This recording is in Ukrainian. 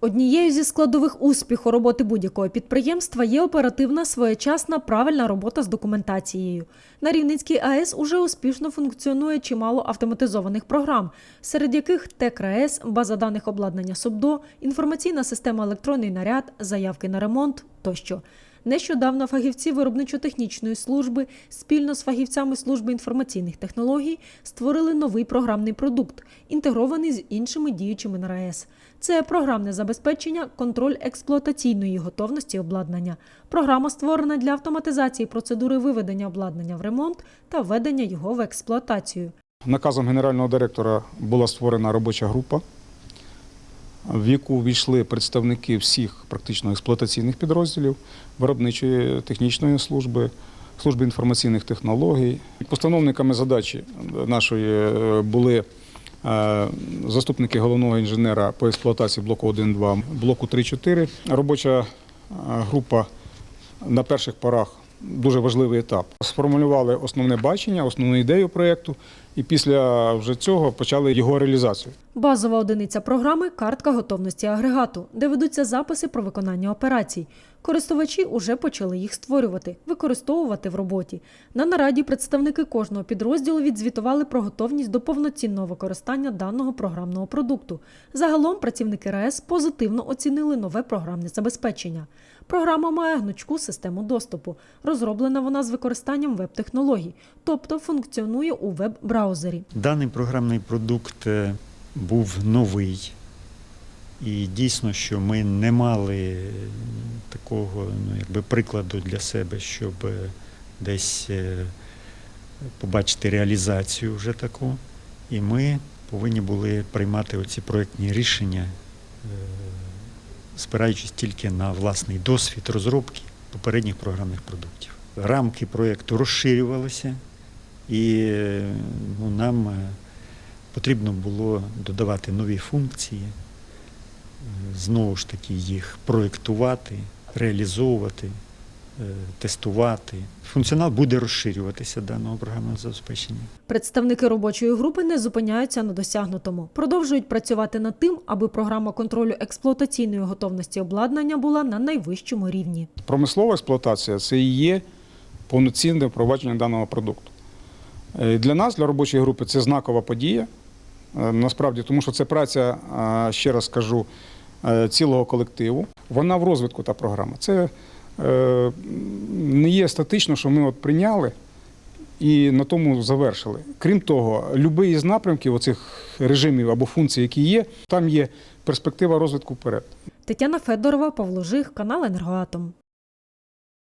Однією зі складових успіху роботи будь-якого підприємства є оперативна, своєчасна, правильна робота з документацією. На Рівненській АЕС уже успішно функціонує чимало автоматизованих програм, серед яких ТЕКРАЕС, база даних обладнання СОБДО, інформаційна система електронний наряд, заявки на ремонт тощо. Нещодавно фахівці виробничо-технічної служби спільно з фахівцями служби інформаційних технологій створили новий програмний продукт, інтегрований з іншими діючими на РАЕС. Це програмне забезпечення, контроль експлуатаційної готовності обладнання. Програма створена для автоматизації процедури виведення обладнання в ремонт та введення його в експлуатацію. Наказом генерального директора була створена робоча група, в яку війшли представники всіх практично експлуатаційних підрозділів, виробничої технічної служби, служби інформаційних технологій. Постановниками задачі нашої е, були е, заступники головного інженера по експлуатації блоку 1-2, блоку 3-4. Робоча е, група на перших порах дуже важливий етап. Сформулювали основне бачення, основну ідею проєкту, і після вже цього почали його реалізацію. Базова одиниця програми картка готовності агрегату, де ведуться записи про виконання операцій. Користувачі уже почали їх створювати, використовувати в роботі. На нараді представники кожного підрозділу відзвітували про готовність до повноцінного використання даного програмного продукту. Загалом працівники РАЕС позитивно оцінили нове програмне забезпечення. Програма має гнучку систему доступу. Розроблена вона з використанням веб-технологій, тобто функціонує у веб-браузері. Даний програмний продукт е, був новий. І дійсно, що ми не мали такого ну, якби прикладу для себе, щоб е, десь е, побачити реалізацію вже таку. І ми повинні були приймати оці проєктні рішення, е, спираючись тільки на власний досвід розробки попередніх програмних продуктів. Рамки проєкту розширювалися, і ну, нам е, потрібно було додавати нові функції, е, знову ж таки їх проєктувати, реалізовувати, е, тестувати. Функціонал буде розширюватися даного програмного забезпечення. Представники робочої групи не зупиняються на досягнутому. Продовжують працювати над тим, аби програма контролю експлуатаційної готовності обладнання була на найвищому рівні. Промислова експлуатація це і є повноцінне впровадження даного продукту. Е, Для нас, для робочої групи, це знакова подія. е, Насправді, тому що це праця, е, ще раз скажу, цілого колективу. Вона в розвитку та програма. Це не є статично, що ми от прийняли і на тому завершили. Крім того, будь-який із напрямків оцих режимів або функцій, які є, там є перспектива розвитку вперед. Тетяна Федорова, Павло Жих, канал Енергоатом.